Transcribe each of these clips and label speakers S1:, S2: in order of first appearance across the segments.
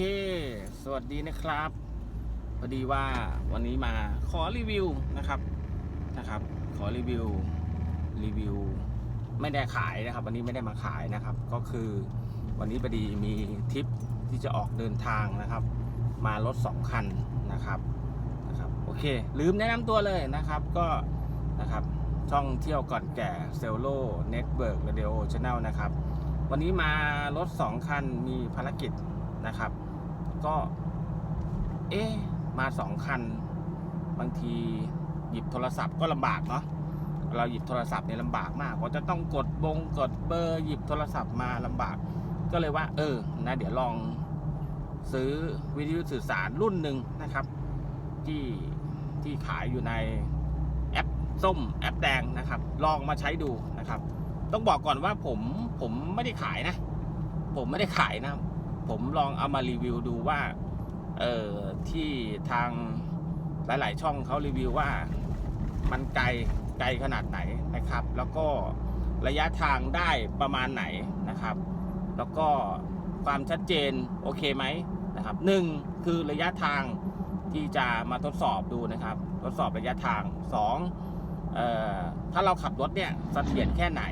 S1: เค สวัสดีนะครับ พอดีว่าวันนี้มาขอรีวิวนะครับนะครับ ขอรีวิวรีวิว ไม่ได้ขายนะครับ วันนี้ไม่ได้มาขายนะครับ ก็คือวันนี้พอดีมีทริปที่จะออกเดินทางนะครับ มารถสองคันนะครับนะครับ โอเค ลืมแนะนำตัวเลยนะครับก็นะครับช่องเที่ยวก่อนแก่เซลโลเน็ตเบิร์กเรดิโอชาแนลนะครับ วันนี้มารถสองคันมีภารกิจนะครับ ก็ เอ๊ะมาสองคัน บางทีหยิบโทรศัพท์ก็ลำบากเนาะเราหยิบโทรศัพท์เนี่ยลำบากมากเพราจะต้องกดบงกดเบอร์หยิบโทรศัพท์มาลำบาก ก็เลยว่า เออนะเดี๋ยวลองซื้อวิทยุสื่อสารรุ่นหนึ่งนะครับ ที่ที่ขายอยู่ในแอปส้มแอปแดงนะครับ ลองมาใช้ดูนะครับ ต้องบอกก่อนว่าผมผมไม่ได้ขายนะ ผมไม่ได้ขายนะ ผมลองเอามารีวิวดูว่า เออที่ทางหลาย ๆ ช่องเขารีวิวว่ามันไกลไกลขนาดไหนนะครับ แล้วก็ระยะทางได้ประมาณไหนนะครับ แล้วก็ความชัดเจนโอเคไหมนะครับหนึ่งคือระยะทางที่จะมาทดสอบดูนะครับ ทดสอบระยะทางสองเอ่อถ้าเราขับรถเนี่ยเสถียรแค่ไหน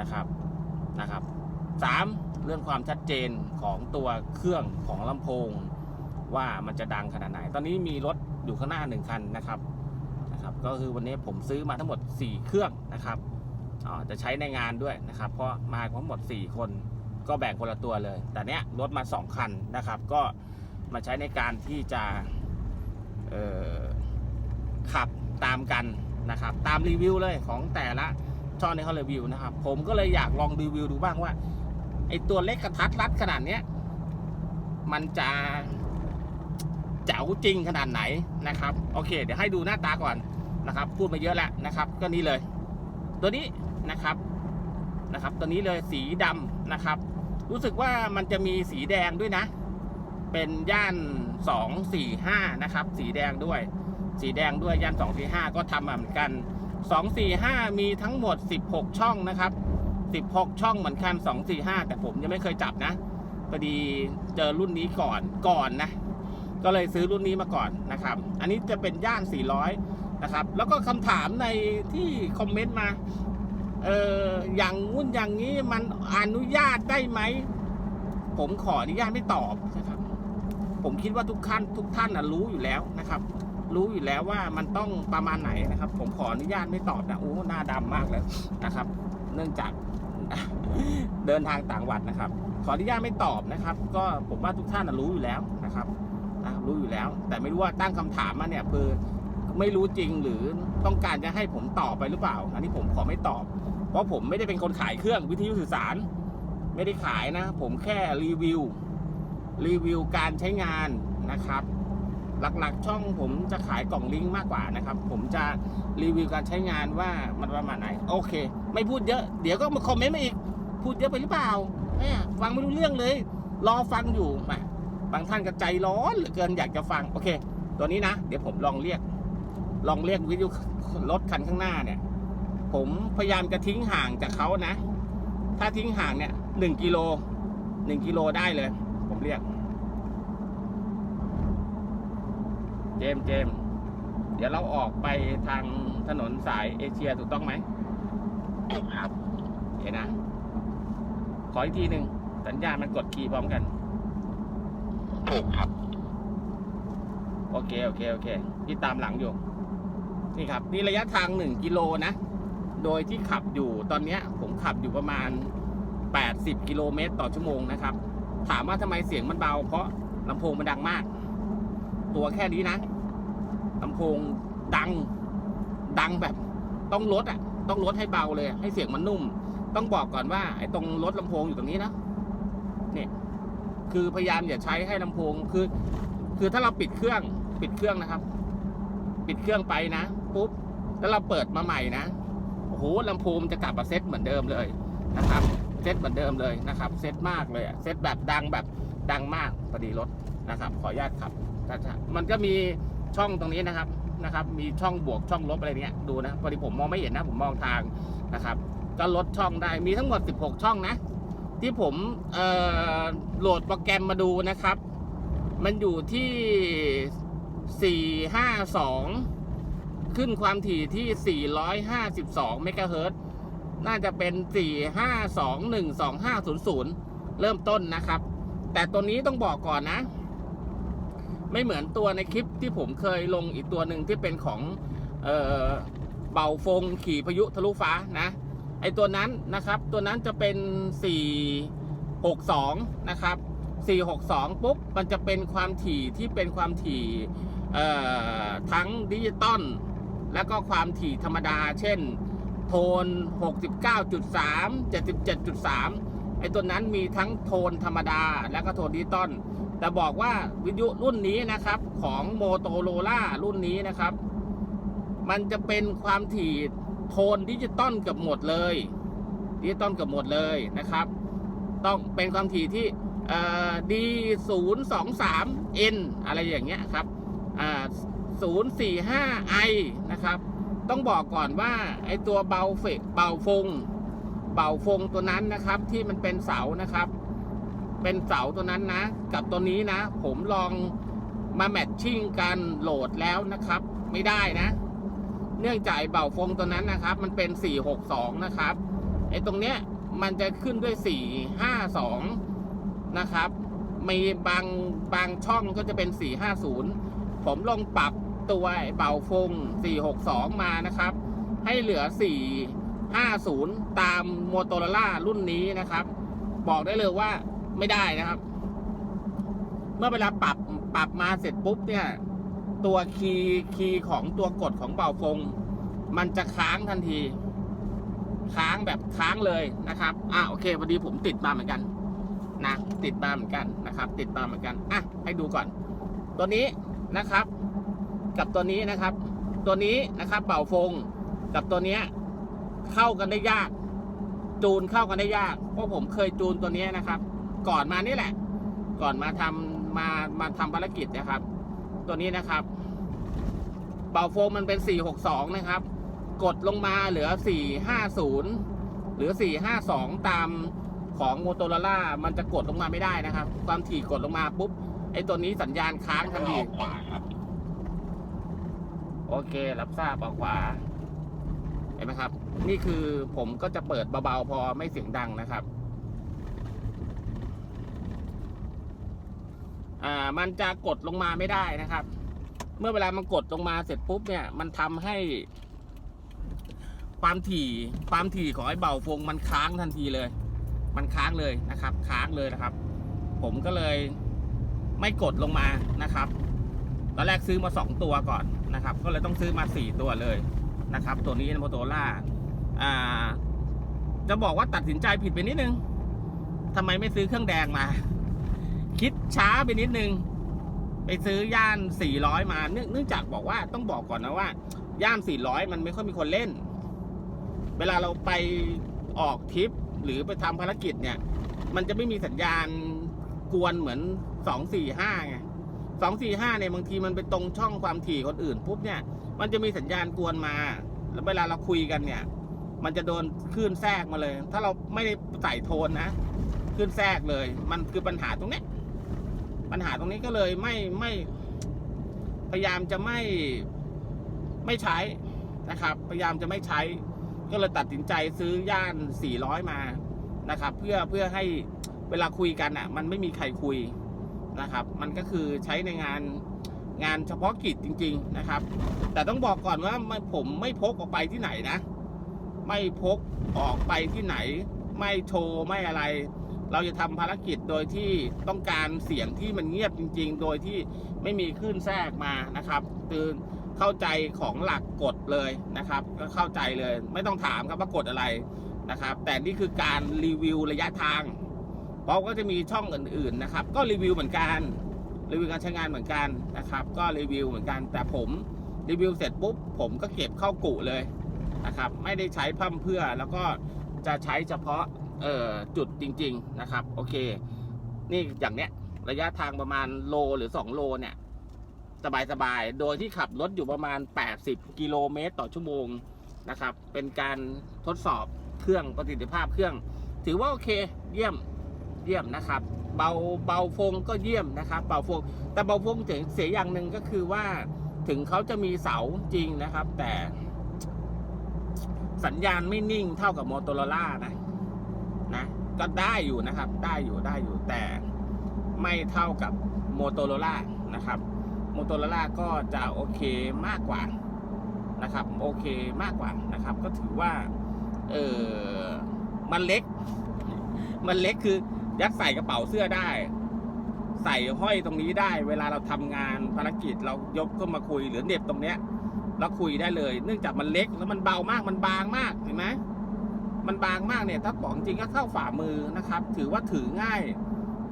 S1: นะครับนะครับ สามเรื่องความชัดเจนของตัวเครื่องของลำโพง ว่ามันจะดังขนาดไหน ตอนนี้มีรถอยู่ข้างหน้าหนึ่งคันนะครับนะครับ ก็คือวันนี้ผมซื้อมาทั้งหมด 4 เครื่องนะครับอ๋อจะใช้ในงานด้วยนะครับ เพราะมาทั้งหมด 4 คนก็แบ่งคนละตัวเลย แต่เนี้ยรถมา 2 คันนะครับ ก็มาใช้ในการที่จะขับตามกันนะครับ ตามรีวิวเลยของแต่ละช่องที่เขารีวิวนะครับ ผมก็เลยอยากลองรีวิวดูบ้างว่า ไอตัวเล็กกระทัดรัดขนาดเนี้ย มันจะเจ๋วจริงขนาดไหนนะครับ โอเค เดี๋ยวให้ดูหน้าตาก่อนนะครับ พูดมาเยอะแล้วนะครับ ก็นี่เลย ตัวนี้นะครับนะครับ ตัวนี้เลยสีดำนะครับ รู้สึกว่ามันจะมีสีแดงด้วยนะ เป็นย่านสองสี่ห้านะครับ สีแดงด้วย สีแดงด้วยย่านสองสี่ห้าก็ทำมาเหมือนกันสองสี่ห้ามีทั้งหมดสิบหกช่องนะครับ สิบหกช่องเหมือนกันสองสี่ห้าแต่ผมยังไม่เคยจับนะพอดีเจอรุ่นนี้ก่อนก่อนนะ ก็เลยซื้อรุ่นนี้มาก่อนนะครับ อันนี้จะเป็นย่าน 400 นะครับ แล้วก็คำถามในที่คอมเมนต์มาเอออย่างงุ่นอย่างนี้มันอนุญาตได้ไหม ผมขออนุญาตไม่ตอบนะครับ ผมคิดว่าทุกท่านทุกท่านนะรู้อยู่แล้วนะครับ รู้อยู่แล้วว่ามันต้องประมาณไหนนะครับ ผมขออนุญาตไม่ตอบนะโอ้หน้าดำมากเลยนะครับ เนื่องจากเดินทางต่างจังหวัดนะครับ ขออนุญาตไม่ตอบนะครับ ก็ผมว่าทุกท่านรู้อยู่แล้วนะครับรู้อยู่แล้ว แต่ไม่รู้ว่าตั้งคำถามมาเนี่ยคือไม่รู้จริงหรือต้องการจะให้ผมตอบไปหรือเปล่า อันนี้ผมขอไม่ตอบ เพราะผมไม่ได้เป็นคนขายเครื่องวิทยุสื่อสาร ไม่ได้ขายนะ ผมแค่รีวิวรีวิวการใช้งานนะครับ หลักๆ ช่องผมจะขายกล่องลิงก์มากกว่านะครับ ผมจะรีวิวการใช้งานว่ามันประมาณไหน โอเค ไม่พูดเยอะ เดี๋ยวก็มาคอมเมนต์มาอีก พูดเยอะไปหรือเปล่าแหมฟังไม่รู้เรื่องเลย รอฟังอยู่มาบางท่านก็ใจร้อนเหลือเกินอยากจะฟัง โอเค ตัวนี้นะ เดี๋ยวผมลองเรียก ลองเรียกวิทยุรถคันข้างหน้าเนี่ย ผมพยายามจะทิ้งห่างจากเขานะ ถ้าทิ้งห่างเนี่ยหนึ่งกิโลหนึ่งกิโลได้เลย ผมเรียก เจมส์เจมส์เดี๋ยวเราออกไปทางถนนสายเอเชียถูกต้องไหม
S2: ครับ
S1: เห็นนะ ขออีกทีหนึ่งสัญญาณมันกดคีย์พร้อมกัน
S2: ถูกครับ
S1: โอเค โอเค โอเค พี่ตามหลังอยู่ นี่ครับ นี่ระยะทางหนึ่งกิโลนะ โดยที่ขับอยู่ตอนเนี้ยผมขับอยู่ประมาณ 80 กิโลเมตรต่อชั่วโมงนะครับ ถามว่าทำไมเสียงมันเบา เพราะลำโพงมันดังมาก ตัวแค่นี้นะลำโพงดัง ดังแบบ ต้องลดอะ ต้องลดให้เบาเลย ให้เสียงมันนุ่ม ต้องบอกก่อนว่า ไอ้ตรงลดลำโพงอยู่ตรงนี้นะเนี่ยคือพยายามอย่าใช้ให้ลำโพงคือ คือถ้าเราปิดเครื่อง ปิดเครื่องนะครับ ปิดเครื่องไปนะปุ๊บแล้วเราเปิดมาใหม่นะโอ้โหลำโพงมันจะกลับมาเซ็ตเหมือนเดิมเลยนะครับเซ็ตเหมือนเดิมเลยนะครับ เซ็ตมากเลยอะเซ็ตแบบดังแบบดังมากพอดีรถนะครับ ขออนุญาตขับ ช้ามันก็มีช่องตรงนี้นะครับนะครับ มีช่องบวกช่องลบอะไรเนี้ยดูนะพอดีผมมองไม่เห็นนะผมมองทางนะครับ ก็ลดช่องได้มีทั้งหมด 16 ช่องนะ ที่ผมโหลดโปรแกรมมาดูนะครับ มันอยู่ที่สี่ห้าสองขึ้นความถี่ที่สี่ร้อยห้าสิบสองเมกะเฮิรตซ์น่าจะเป็นสี่ห้าสองหนึ่งสองห้าศูนย์ศูนย์เริ่มต้นนะครับ แต่ตัวนี้ต้องบอกก่อนนะ ไม่เหมือนตัวในคลิปที่ผมเคยลงอีกตัวหนึ่งที่เป็นของเบาฟงขี่พายุทะลุฟ้านะไอตัวนั้นนะครับ ตัวนั้นจะเป็น 462 นะครับ 462 ปุ๊บ มันจะเป็นความถี่ที่เป็นความถี่ทั้งดิจิตอลแล้วก็ความถี่ธรรมดา เช่น โทน 69.3 77.3 ไอตัวนั้นมีทั้งโทนธรรมดา แล้วก็โทนดิจิตอล แต่บอกว่าวิทยุรุ่นนี้นะครับ ของ m o t o r o l a รุ่นนี้นะครับ มันจะเป็นความถี่โทนดิจิตอลเกือบหมดเลยดิจิตอลเกือบหมดเลยนะครับ ต้องเป็นความถี่ที่เอ่อ D 0 2 3 N อะไรอย่างเงี้ยครับอ่า0 4 5 I นะครับ ต้องบอกก่อนว่าไอตัวเบาเฟกเบาฟงเบาฟงตัวนั้นนะครับ ที่มันเป็นเสานะครับ เป็นเสาตัวนั้นนะ กับตัวนี้นะ ผมลองมาแมทชิ่งกันโหลดแล้วนะครับ ไม่ได้นะ เนื่องจากเบาฟงตัวนั้นนะครับ มันเป็น 462 นะครับไอ้ตรงเนี้ยมันจะขึ้นด้วย 452 นะครับมีบางบางช่องก็จะเป็น 450 ผมลองปรับตัวเบาฟง 462 มานะครับ ให้เหลือ 450 ตามโมโตโรล่ารุ่นนี้นะครับ บอกได้เลยว่า ไม่ได้นะครับ เมื่อเวลาปรับปรับมาเสร็จปุ๊บเนี่ย ตัวคีย์คีย์ของตัวกดของเป่าฟง มันจะค้างทันที ค้างแบบค้างเลยนะครับอะโอเคพอดีผมติดมาเหมือนกันนะติดมาเหมือนกันนะครับ ติดมาเหมือนกันอะให้ดูก่อน ตัวนี้นะครับ กับตัวนี้นะครับ ตัวนี้นะครับเป่าฟง กับตัวเนี้ยเข้ากันได้ยาก จูนเข้ากันได้ยากเพราะผมเคยจูนตัวเนี้ยนะครับ ก่อนมานี่แหละ ก่อนมาทำมามาทำภารกิจนะครับ ตัวนี้นะครับ เป่าโฟมมันเป็น462นะครับ กดลงมาเหลือ450หรือ452ตามของโมโตโรล่ามันจะกดลงมาไม่ได้นะครับ ความถี่กดลงมาปุ๊บไอ้ตัวนี้สัญญาณค้างทันที
S2: ออกขวาครับ
S1: โอเครับทราบออกขวาเห็นไหมครับ นี่คือผมก็จะเปิดเบาๆพอไม่เสียงดังนะครับ อ่ามันจะกดลงมาไม่ได้นะครับ เมื่อเวลามันกดลงมาเสร็จปุ๊บเนี่ย มันทำให้ ความถี่ความถี่ของไอ้เบาฟงมันค้างทันทีเลย มันค้างเลยนะครับ ค้างเลยนะครับ ผมก็เลยไม่กดลงมานะครับตอนแรกซื้อมาสองตัวก่อนนะครับ ก็เลยต้องซื้อมาสี่ตัวเลยนะครับ ตัวนี้โมโตล่าอ่า จะบอกว่าตัดสินใจผิดไปนิดนึงทำไมไม่ซื้อเครื่องแดงมา คิดช้าไปนิดนึง ไปซื้อย่าน 400 มาเนื่องเนื่องจากบอกว่าต้องบอกก่อนนะว่า ย่าน 400 มันไม่ค่อยมีคนเล่น เวลาเราไปออกทริปหรือไปทำภารกิจเนี่ย มันจะไม่มีสัญญาณกวนเหมือน 245ไง245เนี่ยบางทีมันไปตรงช่องความถี่คนอื่นปุ๊บเนี่ย มันจะมีสัญญาณกวนมา แล้วเวลาเราคุยกันเนี่ย มันจะโดนคลื่นแทรกมาเลย ถ้าเราไม่ได้ใส่โทนนะคลื่นแทรกเลย มันคือปัญหาตรงเนี้ย ปัญหาตรงนี้ก็เลยไม่ไม่พยายามจะไม่ไม่ใช้นะครับ พยายามจะไม่ใช้ ก็เลยตัดสินใจซื้อย่าน 400 มานะครับ เพื่อเพื่อให้เวลาคุยกันอะ มันไม่มีใครคุยนะครับ มันก็คือใช้ในงานงานเฉพาะกิจจริง ๆนะครับ แต่ต้องบอกก่อนว่าผมไม่พกออกไปที่ไหนนะ ไม่พกออกไปที่ไหน ไม่โชว์ไม่อะไร เราจะทำภารกิจโดยที่ต้องการเสียงที่มันเงียบจริง ๆ โดยที่ไม่มีคลื่นแทรกมานะครับคือเข้าใจของหลักกฎเลยนะครับ ก็เข้าใจเลย ไม่ต้องถามครับว่ากฎอะไรนะครับ แต่นี่คือการรีวิวระยะทาง เพราะก็จะมีช่องอื่นๆนะครับ ก็รีวิวเหมือนกันรีวิวการใช้งานเหมือนกันนะครับ ก็รีวิวเหมือนกัน แต่ผมรีวิวเสร็จปุ๊บผมก็เก็บเข้ากุเลยนะครับ ไม่ได้ใช้พร่ำเพื่อแล้วก็จะใช้เฉพาะ ออจุดจริง ๆนะครับ โอเค นี่อย่างเนี้ย ระยะทางประมาณโลหรือ 2 โลเนี่ย สบายๆ โดยที่ขับรถอยู่ประมาณ 80 กิโลเมตรต่อชั่วโมงนะครับ เป็นการทดสอบเครื่องประสิทธิภาพเครื่อง ถือว่าโอเค เยี่ยมเยี่ยมนะครับ เบาเบาฟงก็เยี่ยมนะครับ เบาฟง แต่เบาฟงเสียเสียอย่างหนึ่งก็คือว่าถึงเขาจะมีเสาจริงนะครับ แต่สัญญาณไม่นิ่งเท่ากับมอโตโรล่านะ ก็ได้อยู่นะครับ ได้อยู่ได้อยู่แต่ไม่เท่ากับโมโตโรล่านะครับโมโตโรล่าก็จะโอเคมากกว่านะครับ โอเคมากกว่านะครับ ก็ถือว่า เออมันเล็ก มันเล็กคือยัดใส่กระเป๋าเสื้อได้ ใส่ห้อยตรงนี้ได้ เวลาเราทำงานภารกิจเรายกขึ้นมาคุยหรือเน็บตรงเนี้ยเราคุยได้เลย เนื่องจากมันเล็กแล้วมันเบามากมันบางมากเห็นไหม มันบางมากเนี่ย ถ้าบอกจริงก็เข้าฝ่ามือนะครับ ถือว่าถือง่าย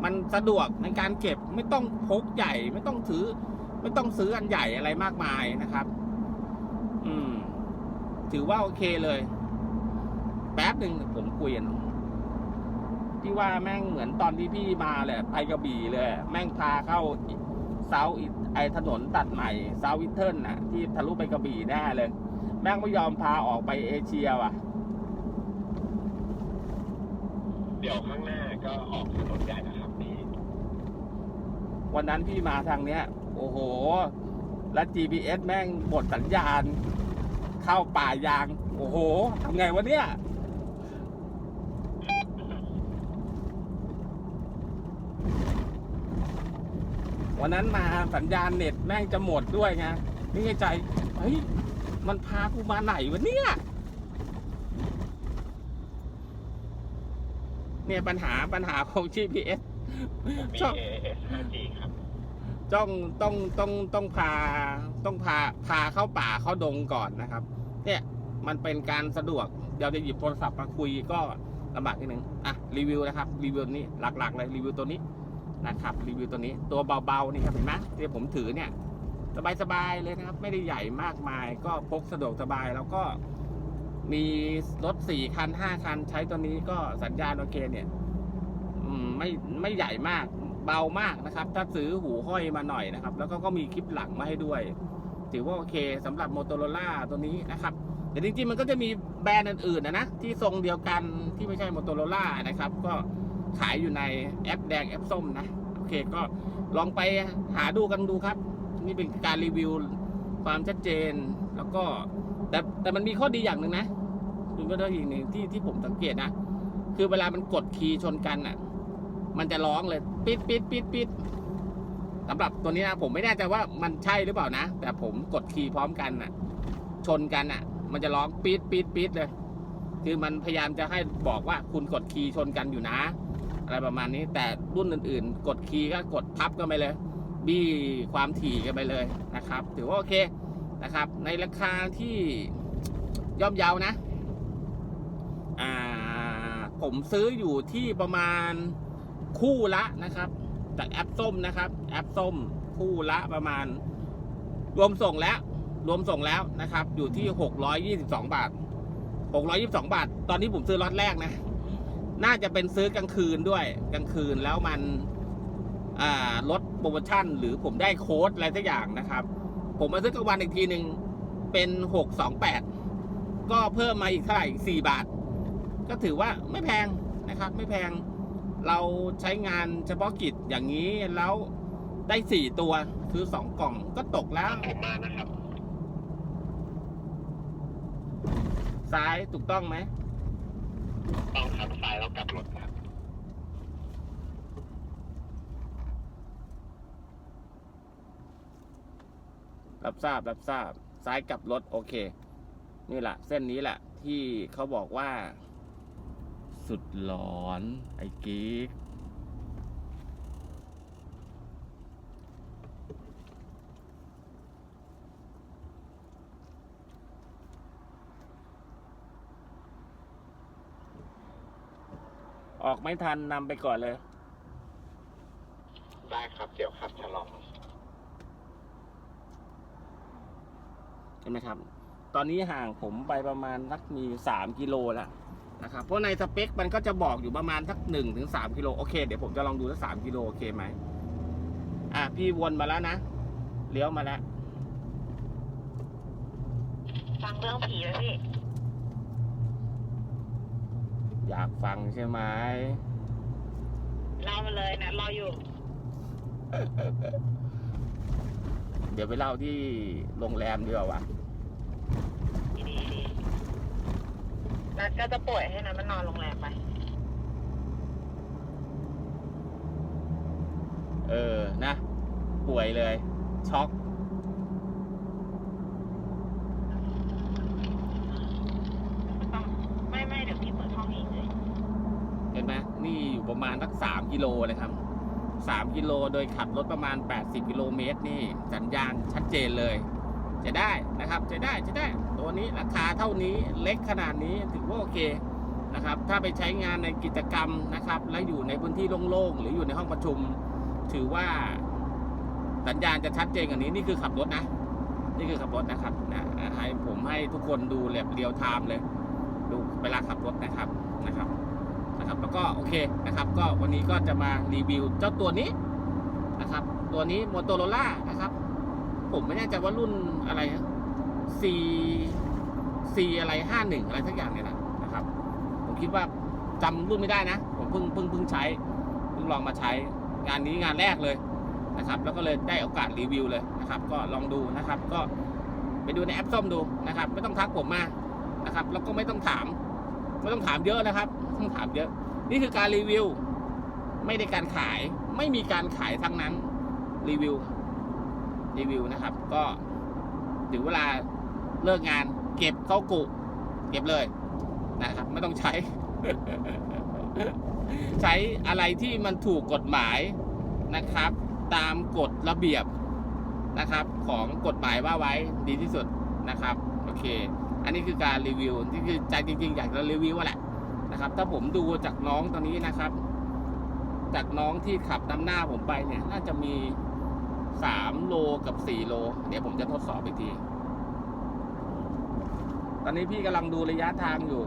S1: มันสะดวกในการเก็บไม่ต้องพกใหญ่ ไม่ต้องถือ ไม่ต้องซื้ออันใหญ่อะไรมากมายนะครับ อืม ถือว่าโอเคเลย แป๊บหนึ่งผมคุยกันที่ว่าแม่งเหมือนตอนที่พี่มาเลยไปกระบี่เลย แม่งพาเข้าเซาไอถนนตัดใหม่เซาวิเทิลน่ะ ที่ทะลุไปกระบี่แน่เลย แม่งไม่ยอมพาออกไปเอเชียว่ะ
S2: เดี๋ยวข้างหน้าก็ออกถนนใหญ่นะครับพี่
S1: วันนั้นพี่มาทางเนี้ย โอ้โห แล้ว GPS แม่งบดสัญญาณ เข้าป่ายาง โอ้โหทำไงวะเนี่ย วันนั้นมาสัญญาณเน็ตแม่งจะหมดด้วยไงนี่ใจ เฮ้ย มันพากูมาไหนวะเนี่ย เนี่ยปัญหาปัญหาของ GPS
S2: ผมมี
S1: ชอบ
S2: AAS 5G ครับ
S1: ต้องต้องต้องต้องพาต้องพาพาเข้าป่าเข้าดงก่อนนะครับ เนี่ยมันเป็นการสะดวกเดี๋ยวจะหยิบโทรศัพท์มาคุยก็ลำบากนิดนึงอะรีวิวนะครับรีวิวนี้หลักๆเลยรีวิวตัวนี้นะครับรีวิวตัวนี้ตัวเบาๆนี่ครับเห็นไหมที่ผมถือเนี่ย สบายๆเลยนะครับ ไม่ได้ใหญ่มากมาย ก็พกสะดวกสบายแล้วก็ มีรถสี่คันห้าคัน ใช้ตัวนี้ก็สัญญาณโอเคเนี่ย อืมไม่ไม่ใหญ่มาก เบามากนะครับ ถ้าซื้อหูห้อยมาหน่อยนะครับ แล้วก็ก็มีคลิปหลังมาให้ด้วย ถือว่าโอเคสำหรับโมโตโรล่าตัวนี้นะครับแต่จริงๆมันก็จะมีแบรนด์อื่นๆนะนะที่ทรงเดียวกันที่ไม่ใช่โมโตโรล่านะครับ ก็ขายอยู่ในแอปแดงแอปส้มนะโอเคก็ลองไปหาดูกันดูครับ นี่เป็นการรีวิวความชัดเจนแล้วก็ แต่แต่มันมีข้อดีอย่างหนึ่งนะคุณก็ได้อีกหนึ่งที่ที่ผมสังเกตนะ คือเวลามันกดคีย์ชนกันอะ มันจะร้องเลยปิดปิดปิดปิดสำหรับตัวนี้นะผมไม่แน่ใจว่ามันใช่หรือเปล่านะ แต่ผมกดคีย์พร้อมกันอะ ชนกันอะ มันจะร้องปิดปิดปิดเลยคือมันพยายามจะให้บอกว่าคุณกดคีย์ชนกันอยู่นะ อะไรประมาณนี้แต่รุ่นอื่น ๆ กดคีย์ก็กดทับกันไปเลย บี้ความถี่กันไปเลยนะครับ ถือว่าโอเค นะครับ ในราคาที่ย่อมเยานะ อ่า ผมซื้ออยู่ที่ประมาณคู่ละนะครับ จากแอปส้มนะครับ แอปส้มคู่ละประมาณ รวมส่งแล้ว รวมส่งแล้วนะครับ อยู่ที่หกร้อยยี่สิบสองบาทหกร้อยี่สิบสองบาท ตอนนี้ผมซื้อล็อตแรกนะ น่าจะเป็นซื้อกลางคืนด้วย กลางคืนแล้วมันลดโปรโมชั่นหรือผมได้โค้ดอะไรสักอย่างนะครับ ผมมาซื้อกลางวันอีกทีหนึ่งเป็นหกสองแปดก็เพิ่มมาอีกเท่าไหร่อีกสี่บาท ก็ถือว่าไม่แพงนะครับ ไม่แพงเราใช้งานเฉพาะกิจอย่างนี้แล้วได้สี่ตัวซื้อสองกล่องก็ตกแล้ว
S2: ผมมานะครับ
S1: ซ้ายถูกต้องไหม
S2: ต้องครับซ้ายแล้วกลับรถค รับ
S1: ทราบรับทราบ ซ้ายกลับรถโอเค นี่แหละเส้นนี้แหละ ที่เขาบอกว่า สุดหลอน ไอ้กิ๊กออกไม่ทันนำไปก่อนเลย
S2: ได้ครับ เดี๋ยวครับฉลอง
S1: ใช่ไหมครับ ตอนนี้ห่างผมไปประมาณสักมีสามกิโลแล้วนะครับ เพราะในสเปคมันก็จะบอกอยู่ประมาณสักหนึ่งถึงสามกิโลโอเค เดี๋ยวผมจะลองดูสักสามกิโลโอเคไหมอะพี่วนมาแล้วนะ เลี้ยวมาแล้ว
S3: ฟังเรื่องผีไหมพี่
S1: อยากฟังใช่ไหม
S3: เล่ามาเลยนะรออยู่
S1: เดี๋ยวไปเล่าที่โรงแรมดีกว่าวะ
S3: ดีดีดีนัดก็จะป่วยให้นัดมันนอนโรงแรมไป
S1: เออ นะ ป่วยเลย ช็อก
S3: ไม่ต้องไม่ไม่เดี๋ยวพี่เปิดห้องเองเลย
S1: เห็นไหมนี่อยู่ประมาณสักสามกิโลเลยครับ สามกิโล โดยขับรถประมาณ 80 กิโลเมตรนี่สัญญาณชัดเจนเลย จะได้นะครับจะได้จะได้ตัวนี้ราคาเท่านี้เล็กขนาดนี้ถือว่าโอเคนะครับถ้าไปใช้งานในกิจกรรมนะครับ และอยู่ในพื้นที่โล่งๆ หรืออยู่ในห้องประชุม ถือว่าสัญญาณจะชัดเจนกว่านี้นี่คือขับรถนะ นี่คือขับรถนะครับนะให้ผมให้ทุกคนดูแบบเรียลไทม์เลย ดูเวลาขับรถนะครับนะครับ นะครับ แล้วก็โอเคนะครับ ก็วันนี้ก็จะมารีวิวเจ้าตัวนี้นะครับ ตัวนี้ Motorola นะครับ ผมไม่แน่ใจว่ารุ่นอะไรนะ C C อะไรห้าหนึ่งอะไรทักอย่างเนี่ยนะนะครับ ผมคิดว่าจำรุ่นไม่ได้นะ ผมเพิ่งเพิ่งเพิ่งใช้เพิ่งลองมาใช้งานนี้งานแรกเลยนะครับ แล้วก็เลยได้โอกาสรีวิวเลยนะครับ ก็ลองดูนะครับ ก็ไปดูในแอปส้มดูนะครับ ไม่ต้องทักผมมานะครับ แล้วก็ไม่ต้องถาม ไม่ต้องถามเยอะนะครับต้องถามเยอะ นี่คือการรีวิว ไม่ได้การขาย ไม่มีการขายทั้งนั้น รีวิว รีวิวนะครับ ก็ถึงเวลาเลิกงาน เก็บเข้ากุเก็บเลยนะครับ ไม่ต้องใช้ ใช้อะไรที่มันถูกกฎหมายนะครับ ตามกฎระเบียบนะครับ ของกฎหมายว่าไว้ดีที่สุดนะครับ โอเค อันนี้คือการรีวิวที่คือใจจริงๆ อยากจะรีวิวอะแหละนะครับ ถ้าผมดูจากน้องตอนนี้นะครับ จากน้องที่ขับนำหน้าผมไปเนี่ย น่าจะมีสามโลกับสี่โลเดี๋ยวผมจะทดสอบอีกที ตอนนี้พี่กำลังดูระยะทางอยู่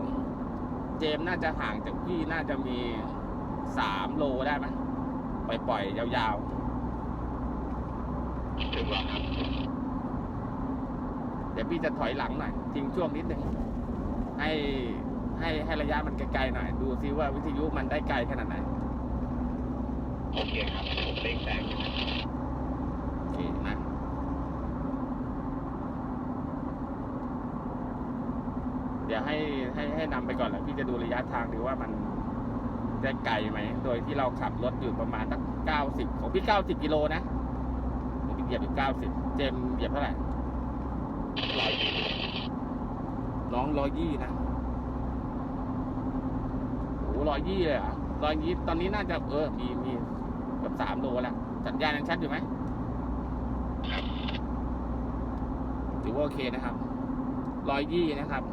S1: เจมส์น่าจะห่างจากพี่น่าจะมีสามโลได้ไหมปล่อยๆยาว
S2: ถึงแล้วครับ
S1: ๆ ดี๋ยวพี่จะถอยหลังหน่อยทิ้งช่วงนิดนึงให้ให้ให้ระยะมันไกลๆหน่อย ดูซิว่าวิทยุมันได้ไกลขนาดไหน
S2: โอเคครับผมเร่งแซงอยู่นะ
S1: โอเคนะเดี๋ยวให้ให้ให้นำไปก่อนแหละพี่จะดูระยะทางดูว่ามันจะไกลไหม โดยที่เราขับรถอยู่ประมาณสักเก้าสิบของพี่เก้าสิบกิโลนะผมเหยียบอยู่เก้าสิบเจมเหยียบเท่าไหร่
S2: ร้อย
S1: น้องร้อยยี่นะโอ้ร้อยยี่เลยอะร้อยยี่ตอนนี้น่าจะเออมีมีกับสามโลแล้วสัญญาณยังชัดอยู่ไหมถือว่าโอเคนะครับร้อยยี่นะครับ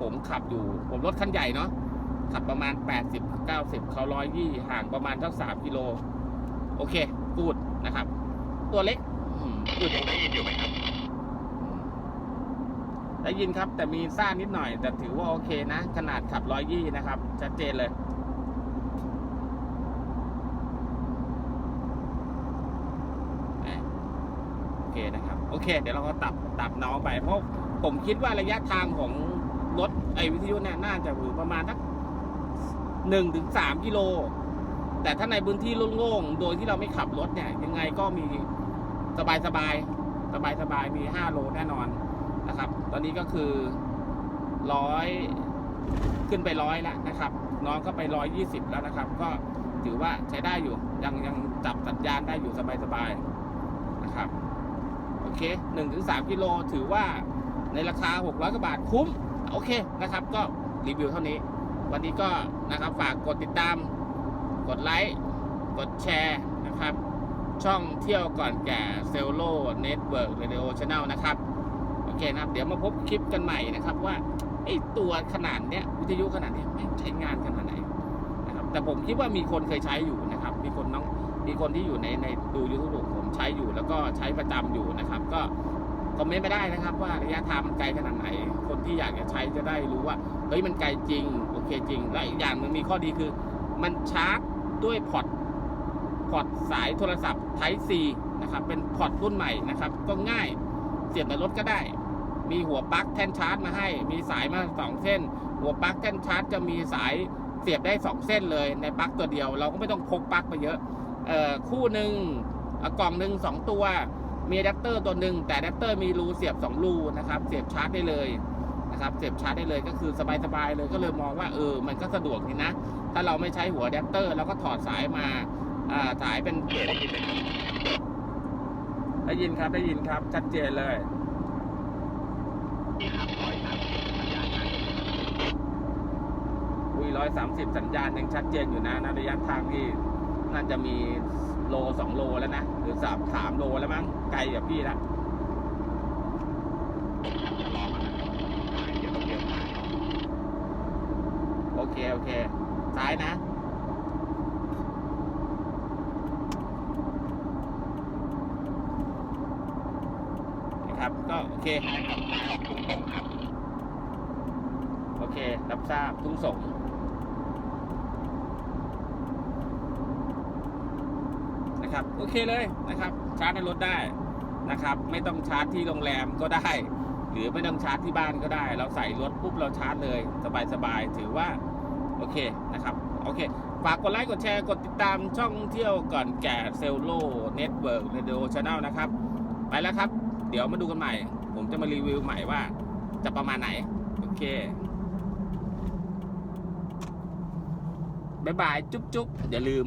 S1: ผมขับอยู่ ผมรถคันใหญ่เนาะขับประมาณแปดสิบเก้าสิบเขาร้อยยี่ห่างประมาณสักสามกิโล โอเคพูดนะครับ ตัวเล็กอืมพูด
S2: ยังได้ยินอยู่ไหมครับ
S1: ได้ยินครับ แต่มีซ่านิดหน่อย แต่ถือว่าโอเคนะ ขนาดขับร้อยยี่นะครับ ชัดเจนเลย โอเคนะครับ โอเค เดี๋ยวเราก็ตับตับน้องไป เพราะผมคิดว่าระยะทางของรถไอวิทยุเนี่ยน่าจะอยู่ประมาณสักหนึ่งถึงสามกิโล แต่ถ้าในพื้นที่โล่งๆ โดยที่เราไม่ขับรถเนี่ย ยังไงก็มีสบายสบายสบายสบายๆ มีห้าโลแน่นอน นะครับ ตอนนี้ก็คือร้อยขึ้นไปร้อยแล้วนะครับ น้องก็ไปร้อยยี่สิบแล้วนะครับ ก็ถือว่าใช้ได้อยู่ ยังยังจับสัญญาณได้อยู่สบายๆนะครับ โอเคหนึ่งถึงสามกิโลถือว่าในราคาหกร้อยกว่าบาทคุ้ม โอเคนะครับ ก็รีวิวเท่านี้ วันนี้ก็นะครับฝากกดติดตาม กดไลค์กดแชร์นะครับ ช่องเที่ยวก่อนแก่เซลโลเน็ตเวิร์กเรดิโอช n แนลนะครับ เคนะครับ เดี๋ยวมาพบคลิปกันใหม่นะครับ ว่าไอ้ตัวขนาดเนี้ยวิทยุขนาดเนี้ยแม่ใช้งานขนาดไหนนะครับ แต่ผมคิดว่ามีคนเคยใช้อยู่นะครับ มีคนน้องมีคนที่อยู่ในในดูยูทูบผมใช้อยู่แล้วก็ใช้ประจำอยู่นะครับ ก็คอมเมนต์ไม่ได้นะครับ ว่าระยะทางมันไกลขนาดไหน คนที่อยากจะใช้จะได้รู้ว่าเฮ้ยมันไกลจริงโอเคจริง และอีกอย่างหนึงมีข้อดีคือ มันชาร์จด้วยพอร์ตพอร์ตสายโทรศัพท์ Type C นะครับ เป็นพอร์ตรุ่นใหม่นะครับ ก็ง่ายเสียบในรถก็ได้ มีหัวปลั๊กแท่นชาร์จมาให้ มีสายมาสองเส้น หัวปลั๊กแท่นชาร์จจะมีสายเสียบได้สองเส้นเลยในปลั๊กตัวเดียว เราก็ไม่ต้องพกปลั๊กไปเยอะเอ่อคู่หนึ่งกล่องหนึ่งสองตัว มีอะแดปเตอร์ตัวหนึ่งแต่อะแดปเตอร์มีรูเสียบสองรูนะครับ เสียบชาร์จได้เลยนะครับเสียบชาร์จได้เลยก็คือสบายๆเลยก็เลยมองว่าเออมันก็สะดวกดีนะ ถ้าเราไม่ใช้หัวอะแดปเตอร์เราก็ถอดสายมาอ่าสายเป็น
S2: เกียร์ได้ยินไหมครับ
S1: ได้ยินครับได้ยินครับชัดเจนเลย
S2: อุ้ย
S1: ร้อยสามสิบสัญญาณยังชัดเจนอยู่นะนะระยะทางที่น่าจะมีโลสองโลแล้วนะ หรือสามสามโลแล้วมั้งไกลกับพี่ละโอเค โอเค ซ้ายนะ นะครับ ก็โอเค
S2: ใช่ครับทุ่งตรงครับ
S1: โอเครับทราบทุ่งส่งนะครับโอเคเลยนะครับชาร์จในรถได้นะครับ ไม่ต้องชาร์จที่โรงแรมก็ได้ หรือไม่ต้องชาร์จที่บ้านก็ได้ เราใส่รถปุ๊บเราชาร์จเลย สบายๆถือว่าโอเคนะครับโอเคฝากกดไลค์กดแชร์กดติดตามช่องเที่ยวก่อนแก่เซลโลเน็ตเวิร์กเรดิโอชาแนลนะครับ ไปแล้วครับ เดี๋ยวมาดูกันใหม่ ผมจะมารีวิวใหม่ว่า จะประมาณไหน โอเคบ๊ายบาย จุ๊บจุ๊บอย่าลืม